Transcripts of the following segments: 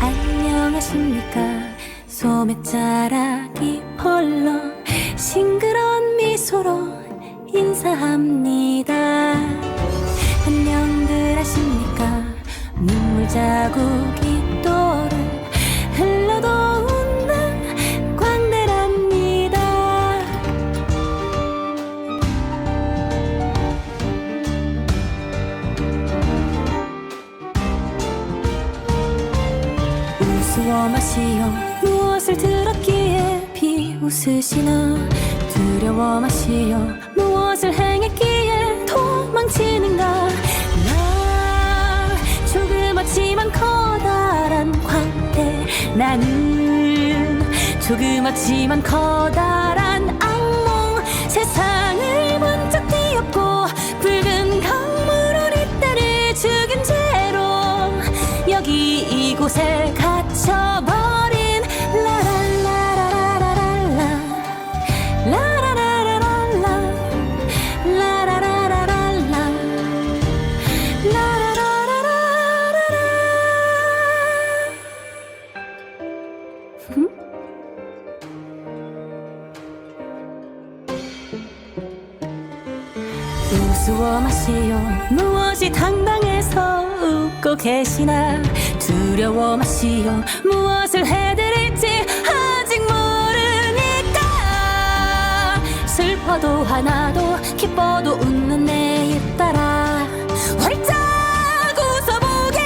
안녕하십니까. 소매자락이 홀로 싱그러운 미소로 자국이 또를 흘러도 웃는 광대랍니다. 우스워 마시오 무엇을 들었기에 비웃으시나? 두려워 마시오 나는 조그맣지만 커다란 악몽. 세상을 번쩍 뛰었고 붉은 강물을 이때를 죽인 채로 여기 이곳에 갇혀버린 우스워 마시오. 무엇이 당당해서 웃고 계시나? 두려워 마시오. 무엇을 해드릴지 아직 모르니까. 슬퍼도 하나도 기뻐도 웃는 내 입 따라. 활짝 웃어보게.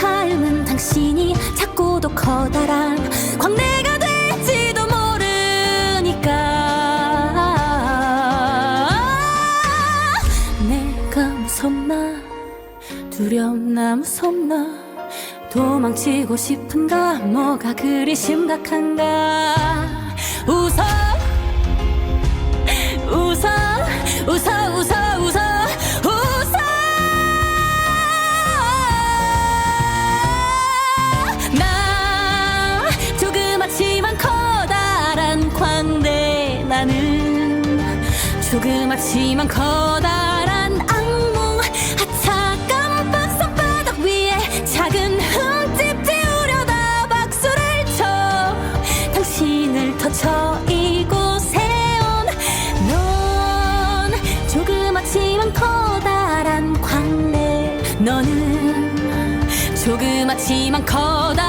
닮은 당신이 작고도 커다란 내가 무섭나 두렵나 무섭나 도망치고 싶은가 뭐가 그리 심각한가. 웃어 웃어 웃어 웃어 웃어 웃어. 나 조그맣지만 커다란 광대 나는 조그맣지만 커다란 커다란 광대 너는 조그맣지만 커다란